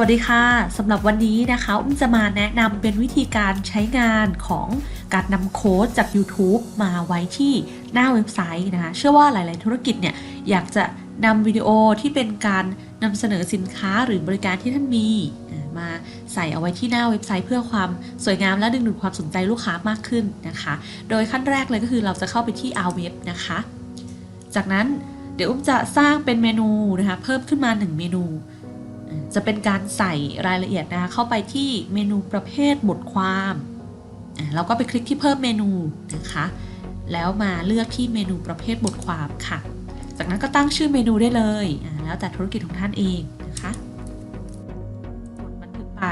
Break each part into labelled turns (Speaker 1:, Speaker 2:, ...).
Speaker 1: วัสดีค่ะสำหรับวันนี้นะคะอุ้มจะมาแนะนำเป็นวิธีการใช้งานของการนำโค้ดจาก YouTube มาไว้ที่หน้าเว็บไซต์นะคะ เชื่อว่าหลาย ๆ ธุรกิจเนี่ยอยากจะนำวิดีโอที่เป็นการนำเสนอสินค้าหรือบริการที่ท่านมีมาใส่เอาไว้ที่หน้าเว็บไซต์เพื่อความสวยงามและดึงดูดความสนใจลูกค้ามากขึ้นนะคะ โดยขั้นแรกเลยก็คือเราจะเข้าไปที่ r w e b นะคะ จากนั้นเดี๋ยวอุ้มจะสร้างเป็นเมนูนะคะเพิ่มขึ้นมา 1 เมนู จะเป็นการใส่รายละเอียดนะคะเข้าไปที่เมนูประเภทบทความอะเราก็ไปคลิกที่เพิ่มเมนูนะคะ แล้วมาเลือกที่เมนูประเภทบทความค่ะ จากนั้นก็ตั้งชื่อเมนูได้เลย แล้วแต่ธุรกิจของท่านเองนะคะกดบันทึกไป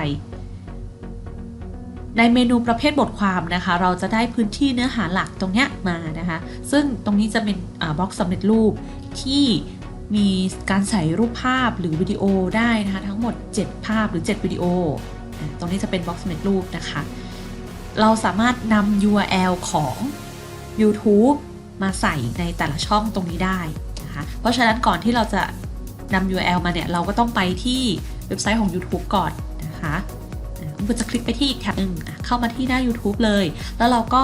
Speaker 1: ในเมนูประเภทบทความนะคะ เราจะได้พื้นที่เนื้อหาหลักตรงนี้มานะคะ ซึ่งตรงนี้จะเป็นบล็อกสำเร็จรูปที่ มีการใส่รูปภาพหรือวิดีโอได้นะคะทั้งหมด 7 ภาพหรือ 7 วิดีโอ ตรงนี้จะเป็นบล็อกสำเร็จรูปนะคะ เราสามารถนำ URL ของ YouTube มาใส่ในแต่ละช่องตรงนี้ได้นะคะเพราะฉะนั้นก่อนที่เราจะนำ URL มาเนี่ยเราก็ต้องไปที่เว็บไซต์ของ YouTube ก่อนนะคะอะผมก็จะคลิกไปที่อีกแท็บนึงเข้ามาที่หน้า YouTube เลย แล้วเราก็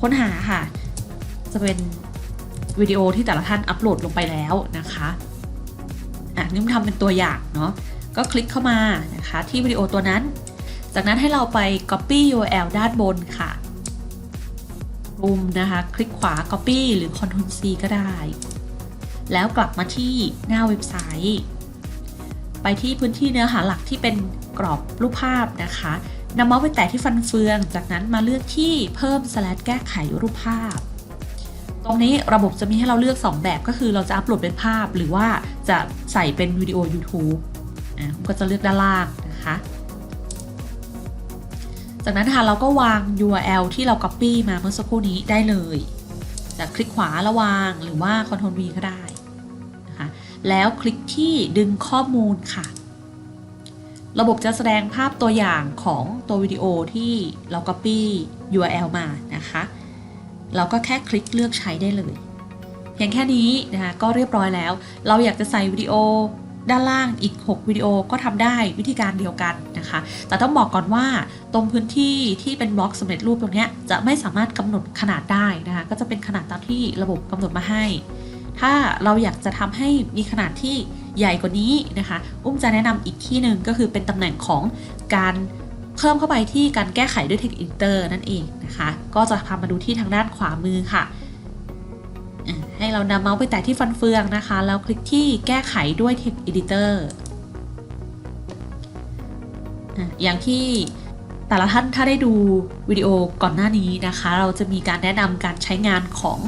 Speaker 1: ค้นหาค่ะ จะเป็น วิดีโอที่แต่ละท่านอัปโหลดลงไปแล้วนะคะอะนี่มันทำเป็นตัวอย่างเนาะก็คลิกเข้ามานะคะที่วิดีโอตัวนั้น จากนั้นให้เราไป copy URL ด้านบนค่ะปุ่มนะคะ คลิกขวา copy หรือ Ctrl C ก็ได้ แล้วกลับมาที่หน้าเว็บไซต์ ไปที่พื้นที่เนื้อหาหลักที่เป็นกรอบรูปภาพนะคะนำเมาส์ไปแตะที่ฟันเฟือง จากนั้นมาเลือกที่เพิ่ม slash แก้ไขรูปภาพ ตรงนี้ระบบจะมีให้เราเลือก 2 แบบก็คือเราจะอัปโหลดเป็นภาพ หรือว่าจะใส่เป็นวิดีโอ YouTube อะก็จะเลือกด้านล่างนะคะ จากนั้นค่ะเราก็วาง URL ที่เรา Copy มาเมื่อสักครู่นี้ได้เลยจะคลิกขวาแล้ววางหรือว่า Ctrl V ก็ได้นะคะแล้วคลิกที่ดึงข้อมูลค่ะ ระบบจะแสดงภาพตัวอย่างของตัววิดีโอที่เรา Copy URL มานะคะ เราก็แค่คลิกเลือกใช้ได้เลยเพียงแค่นี้นะคะก็เรียบร้อยแล้ว เราอยากจะใส่วิดีโอด้านล่างอีก 6 วิดีโอก็ทำได้วิธีการเดียวกันนะคะ แต่ต้องบอกก่อนว่าตรงพื้นที่ที่เป็นบล็อกสำเร็จรูปตรงนี้จะไม่สามารถกำหนดขนาดได้นะคะ ก็จะเป็นขนาดตามที่ระบบกำหนดมาให้ ถ้าเราอยากจะทำให้มีขนาดที่ใหญ่กว่านี้นะคะ อุ้มจะแนะนำอีกที่หนึ่งก็คือเป็นตำแหน่งของการ เพิ่มเข้าไปที่การแก้ไขด้วย Text Editor นั่นเองนะคะ ก็จะพามาดูที่ทางด้านขวามือค่ะ ให้เรานำเมาส์ไปแตะที่ฟันเฟืองนะคะ แล้วคลิกที่แก้ไขด้วย Text Editor อะอย่างที่แต่ละท่านถ้าได้ดูวิดีโอก่อนหน้านี้นะคะ เราจะมีการแนะนำการใช้งานของ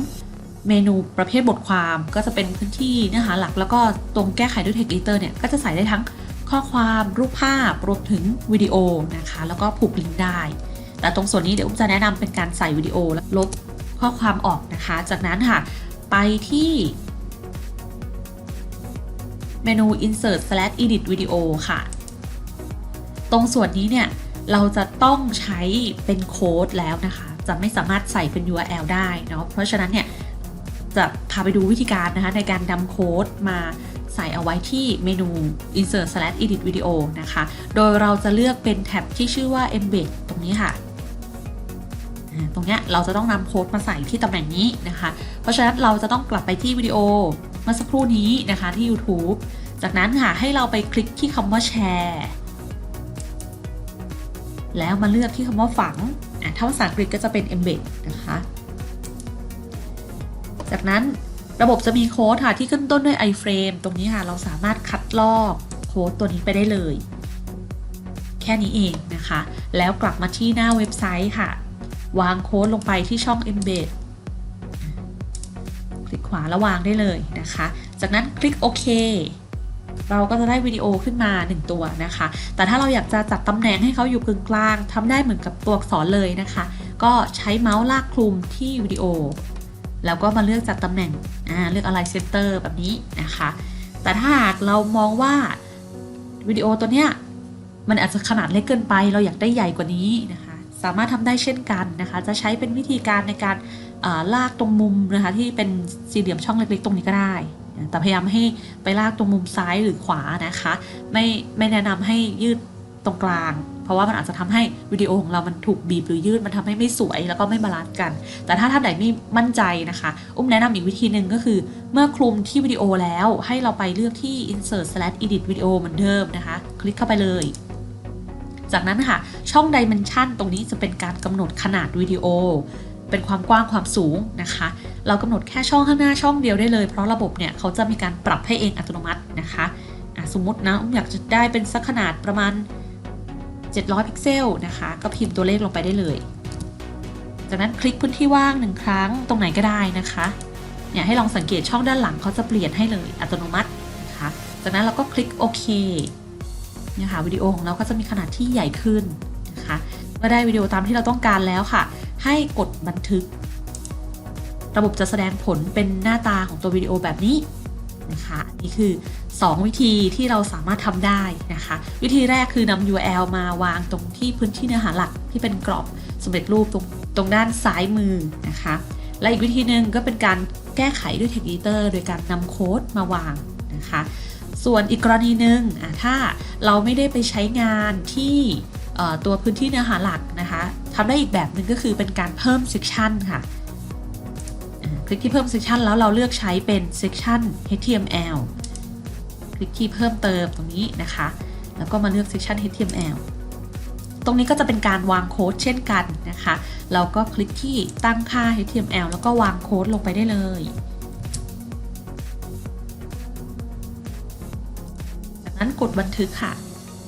Speaker 1: เมนูประเภทบทความ ก็จะเป็นพื้นที่เนื้อหาหลัก แล้วก็ตรงแก้ไขด้วย Text Editor เนี่ยก็จะใส่ได้ทั้ง ข้อความรูปภาพรวมถึงวิดีโอนะคะ แล้วก็ผูกลิงก์ได้ แต่ตรงส่วนนี้เดี๋ยวอุ้มจะแนะนำเป็นการใส่วิดีโอและลบข้อความออกนะคะ จากนั้นค่ะ ไปที่เมนู insert slash edit video ค่ะ ตรงส่วนนี้เนี่ย เราจะต้องใช้เป็นโค้ดแล้วนะคะ จะไม่สามารถใส่เป็น URL ได้เนาะเพราะฉะนั้นเนี่ย จะพาไปดูวิธีการนะคะในการนำโค้ดมา ใส่เอาไว้ที่เมนู insert slash edit video นะคะ โดยเราจะเลือกเป็นแท็บที่ชื่อว่า embed ตรงนี้ค่ะ ตรงนี้เราจะต้องนำโค้ดมาใส่ที่ตำแหน่งนี้นะคะ เพราะฉะนั้นเราจะต้องกลับไปที่วิดีโอเมื่อสักครู่นี้นะคะที่ YouTube จากนั้นค่ะให้เราไปคลิกที่คำว่าแชร์แล้วมาเลือกที่คำว่าฝังถ้าภาษาอังกฤษก็จะเป็น embed นะคะ จากนั้น ระบบจะมีโค้ดค่ะที่ขึ้นต้นด้วย iframe ตรงนี้ค่ะ เราสามารถคัดลอกโค้ดตัวนี้ไปได้เลย แค่นี้เองนะคะ แล้วกลับมาที่หน้าเว็บไซต์ค่ะ วางโค้ดลงไปที่ช่อง embed คลิกขวาแล้ววางได้เลยนะคะ จากนั้นคลิกโอเคเราก็จะได้วิดีโอขึ้นมา 1 ตัวนะคะ แต่ถ้าเราอยากจะจัดตำแหน่งให้เขาอยู่กึ่งกลางทำได้เหมือนกับตัวอักษรเลยนะคะ ก็ใช้เมาส์ลากคลุมที่วิดีโอ แล้วก็มาเลือกจัดตำแหน่งเลือกอะไรเซนเตอร์แบบนี้นะคะ แต่ถ้าหากเรามองว่าวิดีโอตัวเนี้ยมันอาจจะขนาดเล็กเกินไป เราอยากได้ใหญ่กว่านี้นะคะ สามารถทำได้เช่นกันนะคะ จะใช้เป็นวิธีการในการาลากตรงมุมนะคะที่เป็นสี่เหลี่ยมช่องเล็กๆ ตรงนี้ก็ได้แต่พยายามให้ไปลากตรงมุมซ้ายหรือขวานะคะ ไม่ไม่แนะนำให้ยืดตรงกลาง เพราะว่ามันอาจจะทำให้วิดีโอของเรามันถูกบีบหรือยืดมันทำให้ไม่สวยแล้วก็ไม่บาลานซ์กัน แต่ถ้าท่านไหนไม่มั่นใจนะคะ อุ้มแนะนำอีกวิธีหนึ่งก็คือ เมื่อคลุมที่วิดีโอแล้วให้เราไปเลือกที่ insert slash edit video เหมือนเดิมนะคะ คลิกเข้าไปเลยจากนั้นค่ะ ช่อง dimension ตรงนี้จะเป็นการกำหนดขนาดวิดีโอ เป็นความกว้างความสูงนะคะ เรากำหนดแค่ช่องข้างหน้าช่องเดียวได้เลย เพราะระบบเนี่ยเขาจะมีการปรับให้เองอัตโนมัตินะคะะสมมตินะอุ้มอยากจะได้เป็นสักขนาดประมาณ 700 พิกเซลนะคะ ก็พิมพ์ตัวเลขลงไปได้เลย จากนั้นคลิกพื้นที่ว่างหนึ่งครั้งตรงไหนก็ได้นะคะเนี่ยให้ลองสังเกตช่องด้านหลังเขาจะเปลี่ยนให้เลยอัตโนมัตินะคะจากนั้นเราก็คลิกโอเคเนี่ยค่ะวิดีโอของเราก็จะมีขนาดที่ใหญ่ขึ้นนะคะเมื่อได้วิดีโอตามที่เราต้องการแล้วค่ะ ให้กดบันทึก ระบบจะแสดงผลเป็นหน้าตาของตัววิดีโอแบบนี้ นะคะนี่คือ 2 วิธีที่เราสามารถทำได้นะคะ วิธีแรกคือนำ URL มาวางตรงที่พื้นที่เนื้อหาหลักที่เป็นกรอบสำเร็จรูปตรงตรงด้านซ้ายมือนะคะ และอีกวิธีหนึ่งก็เป็นการแก้ไขด้วย Text Editor โดยการนำโค้ดมาวางนะคะ ส่วนอีกกรณีหนึ่งอะถ้าเราไม่ได้ไปใช้งานที่ตัวพื้นที่เนื้อหาหลักนะคะทำได้อีกแบบหนึ่งก็คือเป็นการเพิ่ม section ค่ะ คลิกที่เพิ่ม section แล้วเราเลือกใช้เป็น section HTML คลิกที่เพิ่มเติมตรงนี้นะคะ แล้วก็มาเลือก section HTML ตรงนี้ก็จะเป็นการวางโค้ดเช่นกันนะคะ เราก็คลิกที่ตั้งค่า HTML แล้วก็วางโค้ดลงไปได้เลยจากนั้นกดบันทึกค่ะ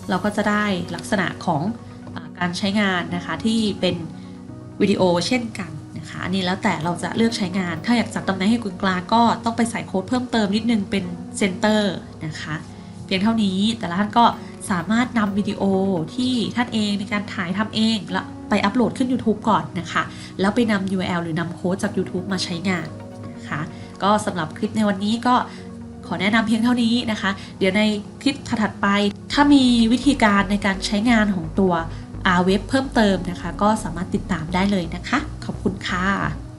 Speaker 1: เราก็จะได้ลักษณะของอการใช้งานนะคะที่เป็นวิดีโอเช่นกัน นะคะอันนี้แล้วแต่เราจะเลือกใช้งาน ถ้าอยากจัดตำแหน่งให้กึ่งกลางก็ต้องไปใส่โค้ดเพิ่มเติมนิดนึงเป็นเซนเตอร์นะคะเพียงเท่านี้แต่ละท่านก็สามารถนำวิดีโอที่ท่านเองในการถ่ายทำเองแล้วไปอัปโหลดขึ้น YouTube ก่อนนะคะ แล้วไปนำ URL หรือนำโค้ดจาก YouTube มาใช้งานนะคะ ก็สำหรับคลิปในวันนี้ก็ขอแนะนำเพียงเท่านี้นะคะ เดี๋ยวในคลิปถัดไป ถ้ามีวิธีการในการใช้งานของตัว R Web เพิ่มเติมนะคะ ก็สามารถติดตามได้เลยนะคะ ค่ะ